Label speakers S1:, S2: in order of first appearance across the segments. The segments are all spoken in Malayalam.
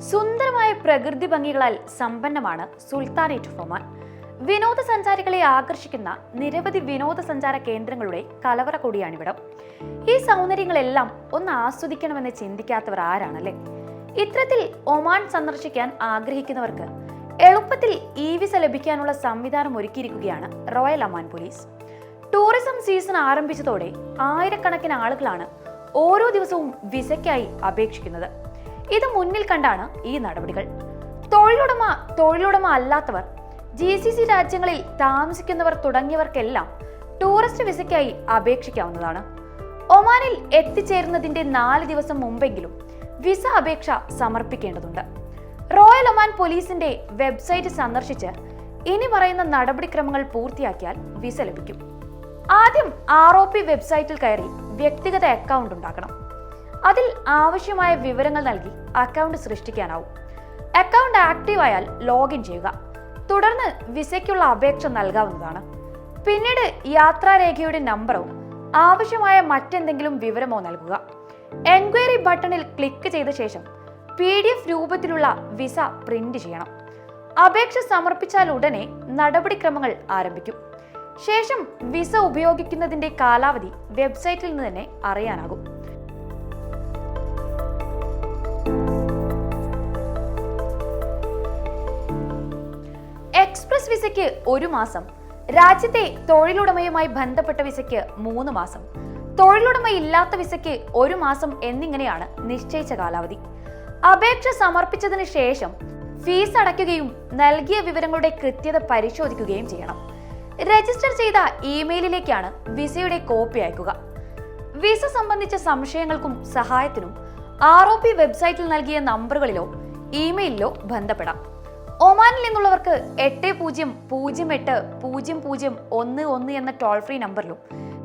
S1: സുന്ദരമായ പ്രകൃതി ഭംഗികളാൽ സമ്പന്നമാണ് സുൽത്താനേറ്റ് ഒമാൻ. വിനോദസഞ്ചാരികളെ ആകർഷിക്കുന്ന നിരവധി വിനോദസഞ്ചാര കേന്ദ്രങ്ങളുടെ കലവറ കൂടിയാണിവിടം. ഈ സൗന്ദര്യങ്ങളെല്ലാം ഒന്ന് ആസ്വദിക്കണമെന്ന് ചിന്തിക്കാത്തവർ ആരാണല്ലേ? ഇത്തരത്തിൽ ഒമാൻ സന്ദർശിക്കാൻ ആഗ്രഹിക്കുന്നവർക്ക് എളുപ്പത്തിൽ ഇ വിസ ലഭിക്കാനുള്ള സംവിധാനം ഒരുക്കിയിരിക്കുകയാണ് royal Oman police. Tourism season ആരംഭിച്ചതോടെ ആയിരക്കണക്കിന് ആളുകളാണ് ഓരോ ദിവസവും വിസയ്ക്കായി അപേക്ഷിക്കുന്നത്. ഇത് മുന്നിൽ കണ്ടാണ് ഈ നടപടികൾ. തൊഴിലുടമ തൊഴിലുടമ അല്ലാത്തവർ ജി സി സി രാജ്യങ്ങളിൽ താമസിക്കുന്നവർ തുടങ്ങിയവർക്കെല്ലാം ടൂറിസ്റ്റ് വിസയ്ക്കായി അപേക്ഷിക്കാവുന്നതാണ്. ഒമാനിൽ എത്തിച്ചേരുന്നതിന്റെ നാല് ദിവസം മുമ്പെങ്കിലും വിസ അപേക്ഷ സമർപ്പിക്കേണ്ടതുണ്ട്. റോയൽ ഒമാൻ പോലീസിന്റെ വെബ്സൈറ്റ് സന്ദർശിച്ച് ഇനി പറയുന്ന നടപടിക്രമങ്ങൾ പൂർത്തിയാക്കിയാൽ വിസ ലഭിക്കും. ആദ്യം ആർ ഒ പി വെബ്സൈറ്റിൽ കയറി വ്യക്തിഗത അക്കൗണ്ട് ഉണ്ടാക്കണം. അതിൽ ആവശ്യമായ വിവരങ്ങൾ നൽകി അക്കൗണ്ട് സൃഷ്ടിക്കാനാവും. അക്കൗണ്ട് ആക്റ്റീവ് ആയാൽ ലോഗിൻ ചെയ്യുക. തുടർന്ന് വിസയ്ക്കുള്ള അപേക്ഷ നൽകാവുന്നതാണ്. പിന്നീട് യാത്രാരേഖയുടെ നമ്പറോ ആവശ്യമായ മറ്റെന്തെങ്കിലും വിവരമോ നൽകുക. എൻക്വയറി ബട്ടണിൽ ക്ലിക്ക് ചെയ്ത ശേഷം പി ഡി എഫ് രൂപത്തിലുള്ള വിസ പ്രിന്റ് ചെയ്യണം. അപേക്ഷ സമർപ്പിച്ചാൽ ഉടനെ നടപടിക്രമങ്ങൾ ആരംഭിക്കും. ശേഷം വിസ ഉപയോഗിക്കുന്നതിന്റെ കാലാവധി വെബ്സൈറ്റിൽ നിന്ന് തന്നെ അറിയാനാകും. എക്സ്പ്രസ് വിസയ്ക്ക് ഒരു മാസം. രാജ്യത്തെ തൊഴിലുടമയുമായി ബന്ധപ്പെട്ട വിസയ്ക്ക് മൂന്ന് മാസം. തൊഴിലുടമ ഇല്ലാത്ത വിസയ്ക്ക് ഒരു മാസം എന്നിങ്ങനെയാണ് നിശ്ചയിച്ച കാലാവധി. അപേക്ഷ സമർപ്പിച്ചതിന് ശേഷം ഫീസ് അടയ്ക്കുകയും നൽകിയ വിവരങ്ങളുടെ കൃത്യത പരിശോധിക്കുകയും ചെയ്യണം. രജിസ്റ്റർ ചെയ്ത ഇമെയിലിലേക്കാണ് വിസയുടെ കോപ്പി അയക്കുക. വിസ സംബന്ധിച്ച സംശയങ്ങൾക്കും സഹായത്തിനും ആർ ഒ പി വെബ്സൈറ്റിൽ നൽകിയ നമ്പറുകളിലോ ഇമെയിലിലോ ബന്ധപ്പെടാം. ഒമാനിൽ നിന്നുള്ളവർക്ക് എട്ട് പൂജ്യം പൂജ്യം എട്ട് പൂജ്യം പൂജ്യം ഒന്ന് ഒന്ന് എന്ന ടോൾ ഫ്രീ നമ്പറിലും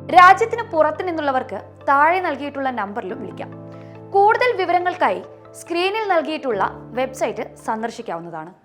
S1: രാജ്യത്തിന് പുറത്തു നിന്നുള്ളവർക്ക് താഴെ നൽകിയിട്ടുള്ള നമ്പറിലും വിളിക്കാം. കൂടുതൽ വിവരങ്ങൾക്കായി സ്ക്രീനിൽ നൽകിയിട്ടുള്ള വെബ്സൈറ്റ് സന്ദർശിക്കാവുന്നതാണ്.